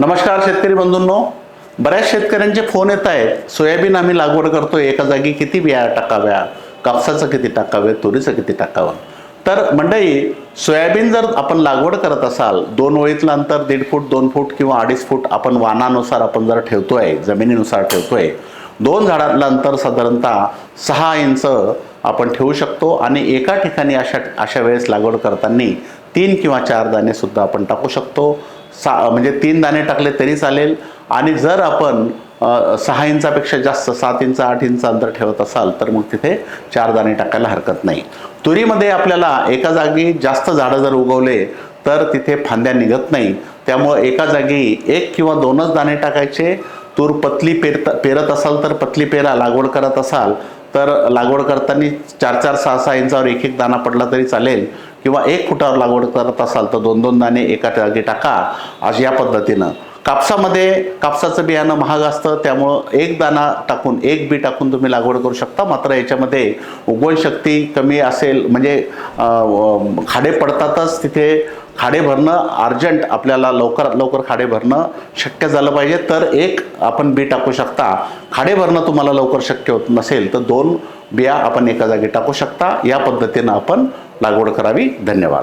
नमस्कार शेतकरी बंधूंनो. बऱ्याच शेतकऱ्यांचे फोन येत आहेत. सोयाबीन आम्ही लागवड करतो एका जागी किती बिया टाकाव्या? कापसाचं किती टाकावे? तुरीचं किती टाकावं? तर मंडळी सोयाबीन जर आपण लागवड करत असाल दोन ओळीतलं अंतर दीड फूट दोन फूट किंवा अडीच फूट आपण वानानुसार आपण जर ठेवतो आहे जमिनीनुसार ठेवतो आहे दोन झाडातलं अंतर साधारणतः सहा इंच आपण ठेवू शकतो आणि एका ठिकाणी अशा अशा वेळेस लागवड करताना तीन किंवा चार दाणे सुद्धा आपण टाकू शकतो. सा म्हणजे तीन दाणे टाकले तरी चालेल. आणि जर आपण सहा इंचापेक्षा जास्त सात इंच आठ इंच अंतर ठेवत असाल तर मग तिथे चार दाणे टाकायला हरकत नाही. तुरीमध्ये आपल्याला एका जागी जास्त झाडं जर उगवले तर तिथे फांद्या निघत नाही. त्यामुळं एका जागी एक किंवा दोनच दाणे टाकायचे. तूर पतली पेरत पेरत असाल तर पतली पेरा लागवड करत असाल तर लागवड करताना चार चार सहा सहा इंचावर एक एक दाणा पडला तरी चालेल. किंवा एक फुटावर लागवड करत असाल तर दोन दोन दाणे एका जागी टाका आज या पद्धतीनं. कापसामध्ये कापसाचं बियाणं महाग असतं त्यामुळं एक दाणा टाकून एक बी टाकून तुम्ही लागवड करू शकता. मात्र याच्यामध्ये उगवण शक्ती कमी असेल म्हणजे खाडे पडतातच तिथे खाडे भरणं अर्जंट आपल्याला लवकरात लवकर खाडे भरणं शक्य झालं पाहिजे. तर एक आपण बी टाकू शकता. खाडे भरणं तुम्हाला लवकर शक्य होत नसेल तर दोन बिया आपण एका जागी टाकू शकता. या पद्धतीनं आपण लागवड करावी. धन्यवाद.